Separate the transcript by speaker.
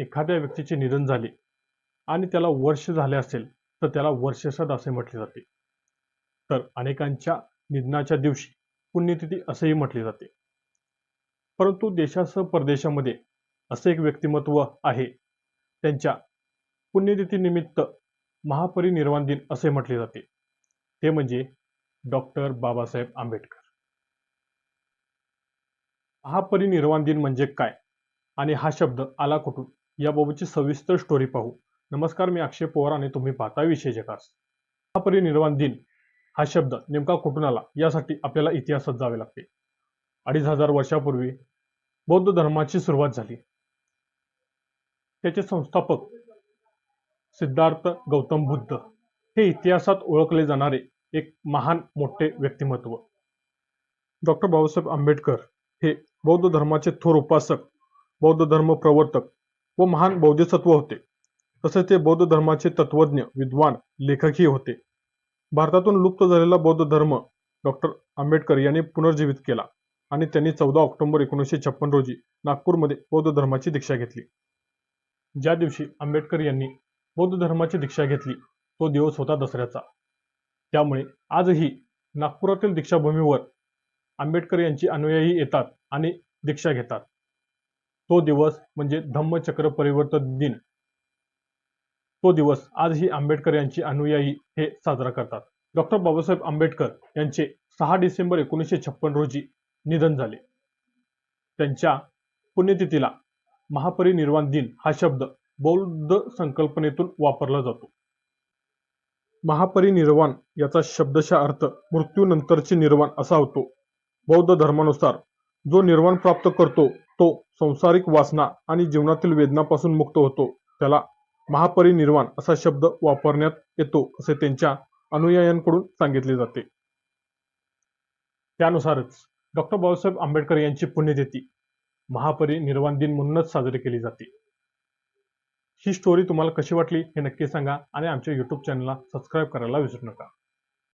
Speaker 1: एखाद्या व्यक्तीचे निधन झाले आणि त्याला वर्ष झाले असेल तर त्याला वर्षसद असे म्हटले जाते. तर अनेकांच्या निधनाच्या दिवशी पुण्यतिथी असेही म्हटले जाते. परंतु देशासह परदेशामध्ये असे एक व्यक्तिमत्व आहे. त्यांच्या पुण्यतिथीनिमित्त महापरिनिर्वाण दिन असे म्हटले जाते. ते म्हणजे डॉक्टर बाबासाहेब आंबेडकर. महापरिनिर्वाण दिन म्हणजे काय? आणि हा शब्द आला कुठून? याबाबतची सविस्तर स्टोरी पाहू. नमस्कार मी अक्षय पवार आणि तुम्ही पाहता विषय जकास. महापरिनिर्वाण दिन हा शब्द नेमका कुठून आला? यासाठी आपल्याला इतिहासात जावे लागते. अडीच हजार वर्षापूर्वी बौद्ध धर्माची सुरुवात झाली. त्याचे संस्थापक सिद्धार्थ गौतम बुद्ध हे इतिहासात ओळखले जाणारे एक महान मोठे व्यक्तिमत्व. डॉक्टर बाबासाहेब आंबेडकर हे बौद्ध धर्माचे थोर उपासक बौद्ध धर्म प्रवर्तक व महान बौद्धसत्व होते. तसेच ते बौद्ध धर्माचे तत्वज्ञ विद्वान लेखकही होते. भारतातून लुप्त झालेला बौद्ध धर्म डॉक्टर आंबेडकर यांनी पुनर्जीवित केला आणि त्यांनी चौदा ऑक्टोबर एकोणीसशे छप्पन रोजी नागपूरमध्ये बौद्ध धर्माची दीक्षा घेतली. ज्या दिवशी आंबेडकर यांनी बौद्ध धर्माची दीक्षा घेतली तो दिवस होता दसऱ्याचा. त्यामुळे आजही नागपुरातील दीक्षाभूमीवर आंबेडकर यांची अनुयायी येतात आणि दीक्षा घेतात. तो दिवस म्हणजे धम्मचक्र परिवर्तन दिन. तो दिवस आजही आंबेडकर यांची अनुयायी हे साजरा करतात. डॉक्टर बाबासाहेब आंबेडकर यांचे सहा डिसेंबर एकोणीसशे छप्पन रोजी निधन झाले. त्यांच्या पुण्यतिथीला महापरिनिर्वाण दिन हा शब्द बौद्ध संकल्पनेतून वापरला जातो. महापरिनिर्वाण याचा शब्दशः अर्थ मृत्यूनंतरचे निर्वाण असा होतो. बौद्ध धर्मानुसार जो निर्वाण प्राप्त करतो तो संसारिक वासना आणि जीवनातील वेदनापासून मुक्त होतो. त्याला महापरिनिर्वाण असा शब्द वापरण्यात येतो असे त्यांच्या अनुयायांकडून सांगितले जाते. त्यानुसारच डॉक्टर बाबासाहेब आंबेडकर यांची पुण्यतिथी महापरिनिर्वाण दिन म्हणूनच साजरी केली जाते. ही स्टोरी तुम्हाला कशी वाटली हे नक्की सांगा आणि आमच्या यूट्यूब चॅनलला सबस्क्राईब करायला विसरू नका.